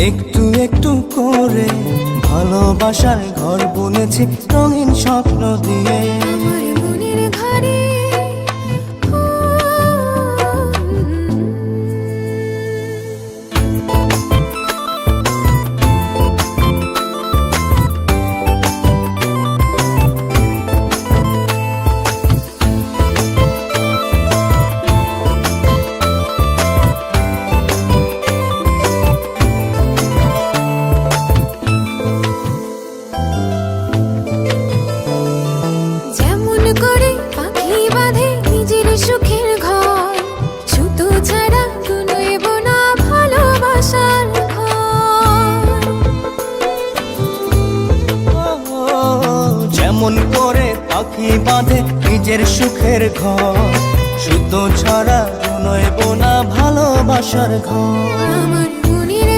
একটু একটু করে ভালোবাসায় ঘর বুনেছি রঙিন স্বপ্ন দিয়ে। ঘরে পাখি বাঁধে নিজের সুখের ঘর। শুদ্ধ ছাড়া নয় বোনা ভালোবাসার ঘর। আমার মনের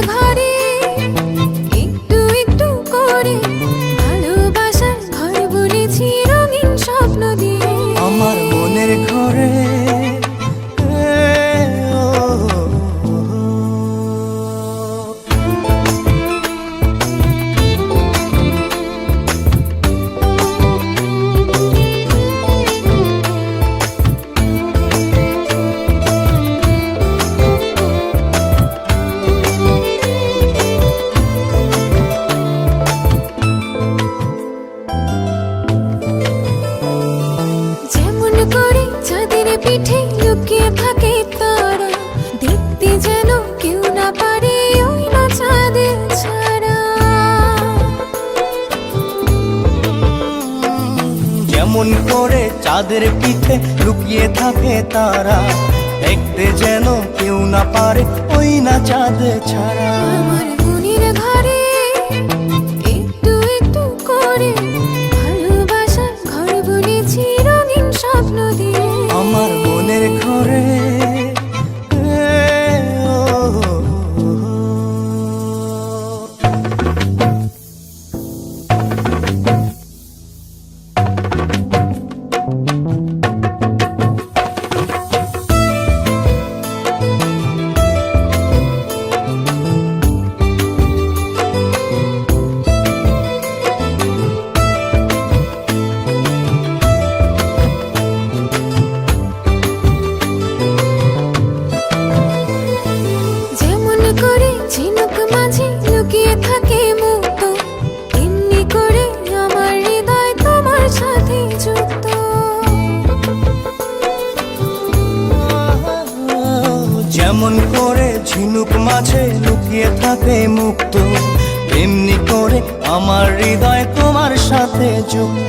আমার হৃদয় তোমার সাথে যুক্ত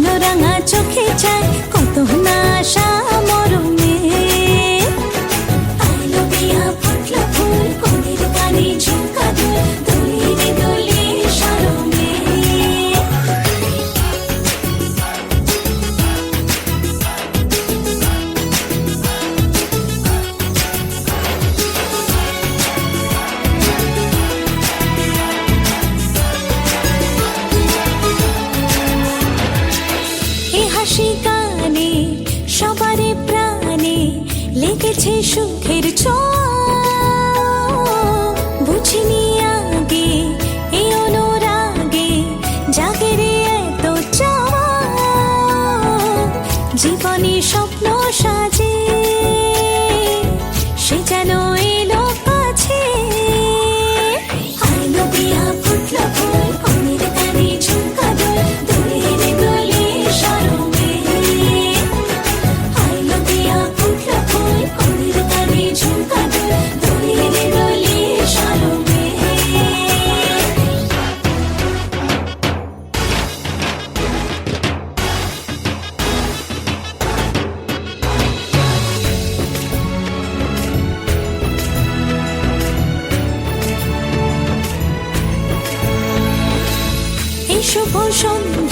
नुरंगा चोखे चाय ah শুভ সন্ধ্যা।